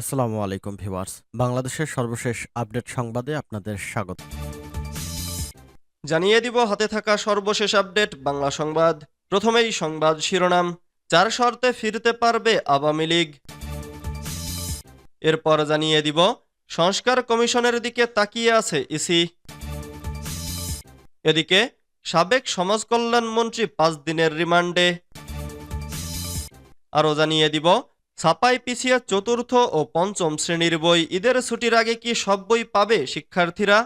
আসসালামু আলাইকুম ভিউয়ার্স। বাংলাদেশের সর্বশেষ আপডেট সংবাদে আপনাদের স্বাগত। জানিয়ে দিব, হাতে থাকা সর্বশেষ আপডেট, বাংলা সংবাদ। প্রথমেই সংবাদ শিরোনাম চার শর্তে ফিরতে পারবে আওয়ামী লীগ। এরপর জানিয়ে দিব, সংস্কার কমিশনের দিকে তাকিয়ে আছে ইসি। এদিকে, সাবেক সমাজ কল্যাণ মন্ত্রী পাঁচ দিনের রিমান্ডে। আরও জানিয়ে দিব ছাপাই পিছিয়ে চতুর্থ ও পঞ্চম শ্রেণির বই। ঈদের ছুটির আগে কি সব বই পাবে শিক্ষার্থীরা?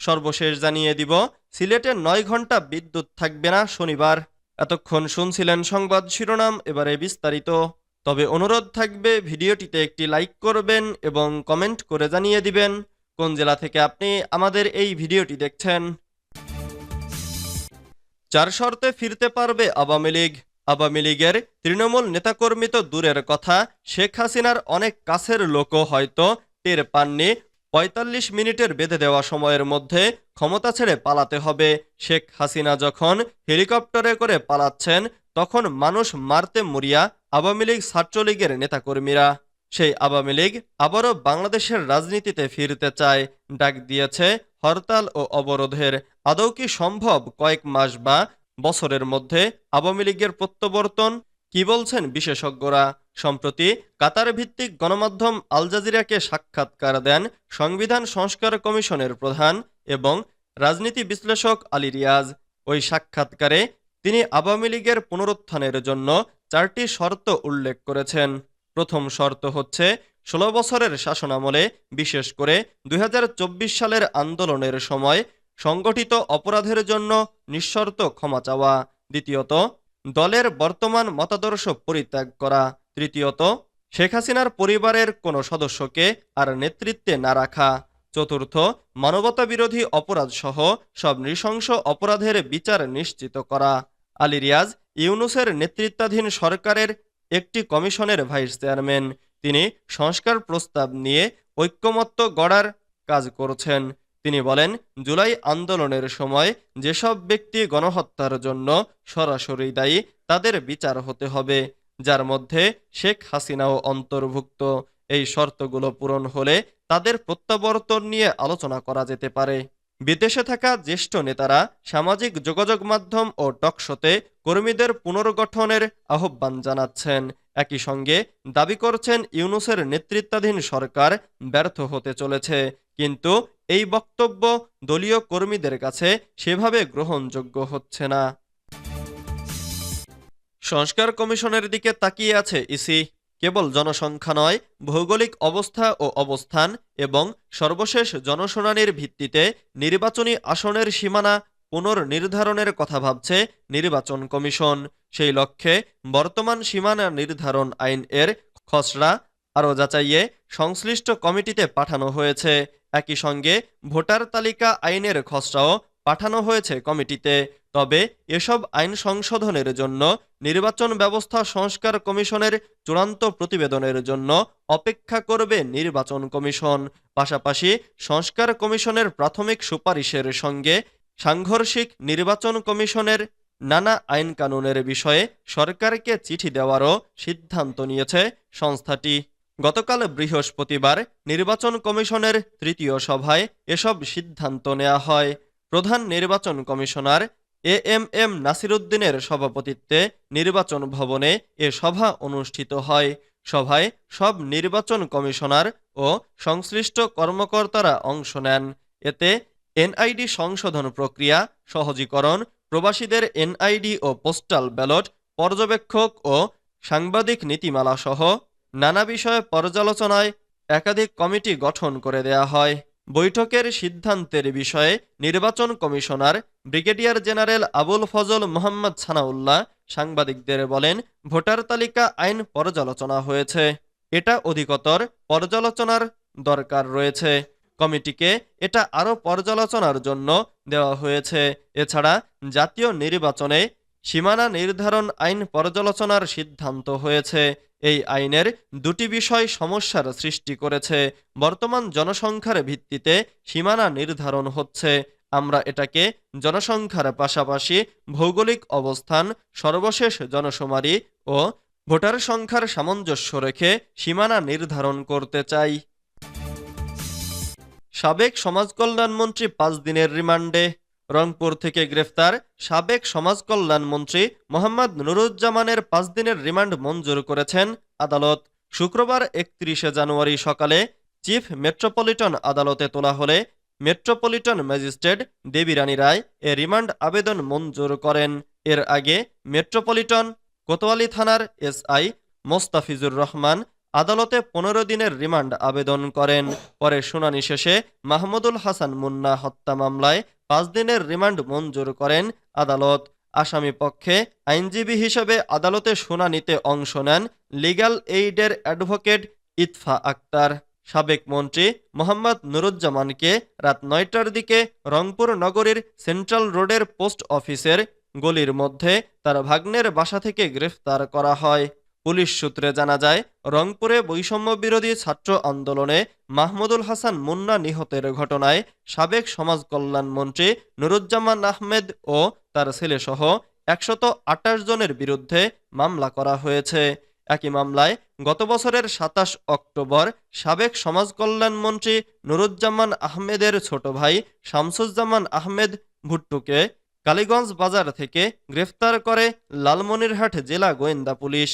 সর্বশেষ জানিয়ে দিব, সিলেটে নয় ঘণ্টা বিদ্যুৎ থাকবে না শনিবার। এতক্ষণ শুনছিলেন সংবাদ শিরোনাম, এবারে বিস্তারিত। তবে অনুরোধ থাকবে, ভিডিওটিতে একটি লাইক করবেন এবং কমেন্ট করে জানিয়ে দিবেন, কোন জেলা থেকে আপনি আমাদের এই ভিডিওটি দেখছেন। চার শর্তে ফিরতে পারবে আওয়ামী লীগ। আওয়ামী লীগের তৃণমূল নেতাকর্মী তো দূরের কথা, শেখ হাসিনার অনেক কাছের লোকও হয়তো টের পাননি। পঁয়তাল্লিশ মিনিটের বেঁধে দেওয়া সময়ের মধ্যে ক্ষমতা ছেড়ে পালাতে হবে। শেখ হাসিনা যখন হেলিকপ্টারে করে পালাচ্ছেন, তখন মানুষ মারতে মরিয়া আওয়ামী লীগ ছাত্রলীগের নেতাকর্মীরা। সেই আওয়ামী লীগ আবারও বাংলাদেশের রাজনীতিতে ফিরতে চায়। ডাক দিয়েছে হরতাল ও অবরোধের। আদৌ কি সম্ভব কয়েক মাস বা বছরের মধ্যে আওয়ামী লীগের প্রত্যাবর্তন, কি বলছেন বিশেষজ্ঞরা? সম্প্রতি কাতার ভিত্তিক গণমাধ্যম আল জাজিরাকে সাক্ষাৎকার দেন সংবিধান সংস্কার কমিশনের প্রধান এবং রাজনীতি বিশ্লেষক আলী রিয়াজ। ওই সাক্ষাৎকারে তিনি আওয়ামী লীগের পুনরুত্থানের জন্য চারটি শর্ত উল্লেখ করেছেন। প্রথম শর্ত হচ্ছে, ষোলো বছরের শাসনামলে বিশেষ করে দুই হাজার চব্বিশ সালের আন্দোলনের সময় সংগঠিত অপরাধের জন্য নিঃশর্ত ক্ষমা চাওয়া। দ্বিতীয়ত, দলের বর্তমান মতাদর্শ পরিত্যাগ করা। তৃতীয়ত, শেখ হাসিনার পরিবারের কোনো সদস্যকে আর নেতৃত্বে না রাখা। চতুর্থ মানবতা বিরোধী অপরাধ সহ সব নৃশংস অপরাধের বিচার নিশ্চিত করা। আলী রিয়াজ ইউনুসের নেতৃত্বাধীন সরকারের একটি কমিশনের ভাইস চেয়ারম্যান। তিনি সংস্কার প্রস্তাব নিয়ে ঐক্যমত্য গড়ার কাজ করছেন। তিনি বলেন, জুলাই আন্দোলনের সময় যেসব ব্যক্তি গণহত্যার জন্য সরাসরি দায়ী, তাদের বিচার হতে হবে, যার মধ্যে শেখ হাসিনাও অন্তর্ভুক্ত। এই শর্তগুলো পূরণ হলে তাদের প্রত্যাবর্তন নিয়ে আলোচনা করা যেতে পারে। বিদেশে থাকা জ্যেষ্ঠ নেতারা সামাজিক যোগাযোগ মাধ্যম ও টকশোতে কর্মীদের পুনর্গঠনের আহ্বান জানাচ্ছেন। একই সঙ্গে দাবি করছেন ইউনুসের নেতৃত্বাধীন সরকার ব্যর্থ হতে চলেছে। কিন্তু এই বক্তব্য দলীয় কর্মীদের কাছে সেভাবে গ্রহণযোগ্য হচ্ছে না। সংস্কার কমিশনের দিকে তাকিয়ে আছে ইসি। কেবল জনসংখ্যা নয়, ভৌগোলিক অবস্থা ও অবস্থান এবং সর্বশেষ জনশুনানির ভিত্তিতে নির্বাচনী আসনের সীমানা পুনর্নির্ধারণের কথা ভাবছে নির্বাচন কমিশন। সেই লক্ষ্যে বর্তমান সীমানা নির্ধারণ আইন এর খসড়া আরও যাচাইয়ে সংশ্লিষ্ট কমিটিতে পাঠানো হয়েছে। একই সঙ্গে ভোটার তালিকা আইনের খসড়াও পাঠানো হয়েছে কমিটিতে। তবে এসব আইন সংশোধনের জন্য নির্বাচন ব্যবস্থা সংস্কার কমিশনের চূড়ান্ত প্রতিবেদনের জন্য অপেক্ষা করবে নির্বাচন কমিশন। পাশাপাশি সংস্কার কমিশনের প্রাথমিক সুপারিশের সঙ্গে সাংঘর্ষিক নির্বাচন কমিশনের নানা আইন কানুনের বিষয়ে সরকারকে চিঠি দেওয়ারও সিদ্ধান্ত নিয়েছে সংস্থাটি। গতকাল বৃহস্পতিবার নির্বাচন কমিশনের তৃতীয় সভায় এসব সিদ্ধান্ত নেওয়া হয়। প্রধান নির্বাচন কমিশনার এ এম এম নাসিরুদ্দিনের সভাপতিত্বে নির্বাচন ভবনে এ সভা অনুষ্ঠিত হয়। সভায় সব নির্বাচন কমিশনার ও সংশ্লিষ্ট কর্মকর্তারা অংশ নেন। এতে এনআইডি সংশোধন প্রক্রিয়া, সহজীকরণ, প্রবাসীদের এনআইডি ও পোস্টাল ব্যালট, পর্যবেক্ষক ও সাংবাদিক নীতিমালা সহ নানা বিষয়ে পর্যালোচনায় একাধিক কমিটি গঠন করে দেয়া হয়। বৈঠকের সিদ্ধান্তের বিষয়ে নির্বাচন commissioner brigadier general Abul Fazal Mohammad Sanaullah সাংবাদিকদের বলেন, ভোটার তালিকা আইন পর্যালোচনা হয়েছে। এটা অধিকতর পর্যালোচনার দরকার রয়েছে। কমিটিকে এটা আরও পর্যালোচনার জন্য দেওয়া হয়েছে। এছাড়া জাতীয় নির্বাচনে সীমানা নির্ধারণ আইন পর্যালোচনার সিদ্ধান্ত হয়েছে। এই আইনের দুটি বিষয় সমস্যার সৃষ্টি করেছে। বর্তমান জনসংখ্যার ভিত্তিতে সীমানা নির্ধারণ হচ্ছে। আমরা এটাকে জনসংখ্যার পাশাপাশি ভৌগোলিক অবস্থান, সর্বশেষ জনশুমারি ও ভোটার সংখ্যার সামঞ্জস্য রেখে সীমানা নির্ধারণ করতে চাই। সাবেক সমাজ কল্যাণমন্ত্রী পাঁচ দিনের রিমান্ডে। রংপুর থেকে গ্রেফতার সাবেক সমাজ কল্যাণমন্ত্রী মোহাম্মদ নুরুজ্জামানের পাঁচ দিনের রিমান্ড মঞ্জুর করেছেন আদালত। শুক্রবার একত্রিশে জানুয়ারি সকালে চিফ মেট্রোপলিটন আদালতে তোলা হলে মেট্রোপলিটন ম্যাজিস্ট্রেট দেবীরানী রায় এ রিমান্ড আবেদন মঞ্জুর করেন। এর আগে মেট্রোপলিটন, কোতোয়ালি থানার এসআই মোস্তাফিজুর রহমান আদালতে পনেরো দিনের রিমান্ড আবেদন করেন। পরে শুনানি শেষে মাহমুদুল হাসান মুন্না হত্যা মামলায় পাঁচ দিনের রিমান্ড মঞ্জুর করেন আদালত। আসামি পক্ষে আইনজীবী হিসেবে আদালতে শুনানিতে অংশ নেন লিগ্যাল এইডের অ্যাডভোকেট ইতফা আক্তার। সাবেক মন্ত্রী মোহাম্মদ নুরুজ্জামানকে রাত নয়টার দিকে রংপুর নগরীর সেন্ট্রাল রোডের পোস্ট অফিসের গলির মধ্যে তার ভাগ্নের বাসা থেকে গ্রেফতার করা হয়। পুলিশ সূত্রে জানা যায়, রংপুরে বৈষম্য বিরোধী ছাত্র আন্দোলনে মাহমুদুল হাসান মুন্না নিহতের ঘটনায় সাবেক সমাজ কল্যাণ মন্ত্রী নুরুজ্জামান আহমেদ ও তার ছেলেসহ একশত আটাশ জনের বিরুদ্ধে মামলা করা হয়েছে। একই মামলায় গত বছরের সাতাশ অক্টোবর সাবেক সমাজ কল্যাণ মন্ত্রী নুরুজ্জামান আহমেদের ছোট ভাই শামসুজ্জামান আহমেদ ভুট্টুকে কালীগঞ্জ বাজার থেকে গ্রেফতার করে লালমনিরহাট জেলা গোয়েন্দা পুলিশ।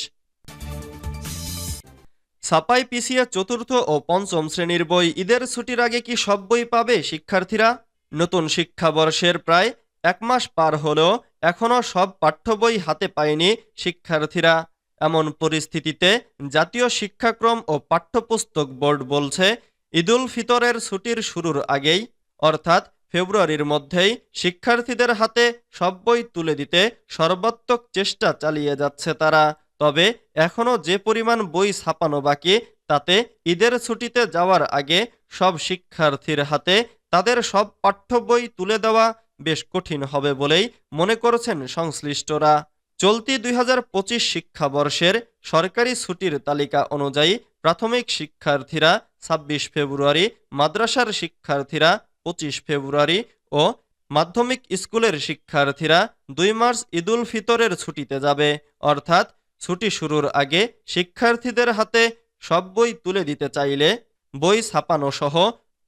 ছাপাই পিছিয়ে চতুর্থ ও পঞ্চম শ্রেণির বই, ঈদের ছুটির আগে কি সব বই পাবে শিক্ষার্থীরা? নতুন শিক্ষাবর্ষের প্রায় এক মাস পার হলেও এখনও সব পাঠ্য বই হাতে পায়নি শিক্ষার্থীরা। এমন পরিস্থিতিতে জাতীয় শিক্ষাক্রম ও পাঠ্যপুস্তক বোর্ড বলছে, ঈদুল ফিতরের ছুটির শুরুর আগেই, অর্থাৎ ফেব্রুয়ারির মধ্যেই শিক্ষার্থীদের হাতে সব বই তুলে দিতে সর্বাত্মক চেষ্টা চালিয়ে যাচ্ছে তারা। তবে এখনও যে পরিমাণ বই ছাপানো বাকি, তাতে ঈদের ছুটিতে যাওয়ার আগে সব শিক্ষার্থীর হাতে তাদের সব পাঠ্য বই তুলে দেওয়া বেশ কঠিন হবে বলেই মনে করছেন সংশ্লিষ্টরা। চলতি দুই হাজার পঁচিশ শিক্ষাবর্ষের সরকারি ছুটির তালিকা অনুযায়ী প্রাথমিক শিক্ষার্থীরা ছাব্বিশ ফেব্রুয়ারি, মাদ্রাসার শিক্ষার্থীরা পঁচিশ ফেব্রুয়ারি ও মাধ্যমিক স্কুলের শিক্ষার্থীরা দুই মার্চ ঈদুল ফিতরের ছুটিতে যাবে। অর্থাৎ ছুটি শুরুর আগে শিক্ষার্থীদের হাতে সব বই তুলে দিতে চাইলে বই ছাপানো সহ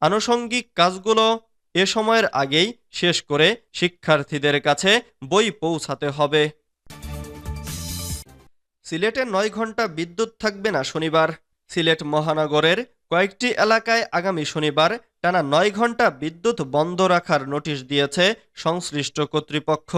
আনুষঙ্গিক কাজগুলো এ সময়ের আগেই শেষ করে শিক্ষার্থীদের কাছে বই পৌঁছাতে হবে। সিলেটে নয় ঘণ্টা বিদ্যুৎ থাকবে না শনিবার। সিলেট মহানগরের কয়েকটি এলাকায় আগামী শনিবার টানা নয় ঘণ্টা বিদ্যুৎ বন্ধ রাখার নোটিশ দিয়েছে সংশ্লিষ্ট কর্তৃপক্ষ।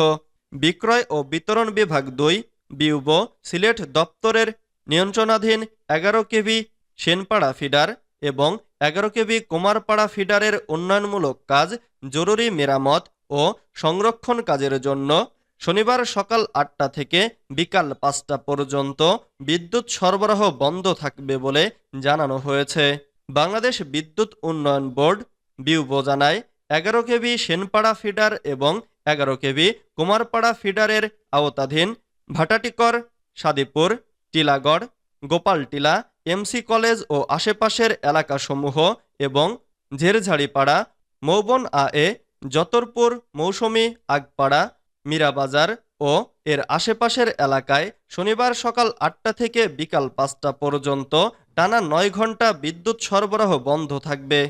বিক্রয় ও বিতরণ বিভাগ দুই বিউব সিলেট দপ্তরের নিয়ন্ত্রণাধীন এগারো কেভি সেনপাড়া ফিডার এবং এগারো কেভি কুমারপাড়া ফিডারের উন্নয়নমূলক কাজ জরুরি মেরামত ও সংরক্ষণ কাজের জন্য শনিবার সকাল আটটা থেকে বিকাল পাঁচটা পর্যন্ত বিদ্যুৎ সরবরাহ বন্ধ থাকবে বলে জানানো হয়েছে। বাংলাদেশ বিদ্যুৎ উন্নয়ন বোর্ড বিউবো জানায়, এগারো কেভি সেনপাড়া ফিডার এবং এগারো কেভি কুমারপাড়া ফিডারের আওতাধীন ভাটাটিকর, সাদিপুর, টিলাগড়, গোপালটিলা, এমসি কলেজ ও আশেপাশের এলাকাসমূহ এবং ঝেরঝাড়িপাড়া, মৌবন আ এ যতরপুর, মৌসুমি, আগপাড়া, মীরাবাজার ও এর আশেপাশের এলাকায় শনিবার সকাল আটটা থেকে বিকাল পাঁচটা পর্যন্ত টানা নয় ঘণ্টা বিদ্যুৎ সরবরাহ বন্ধ থাকবে।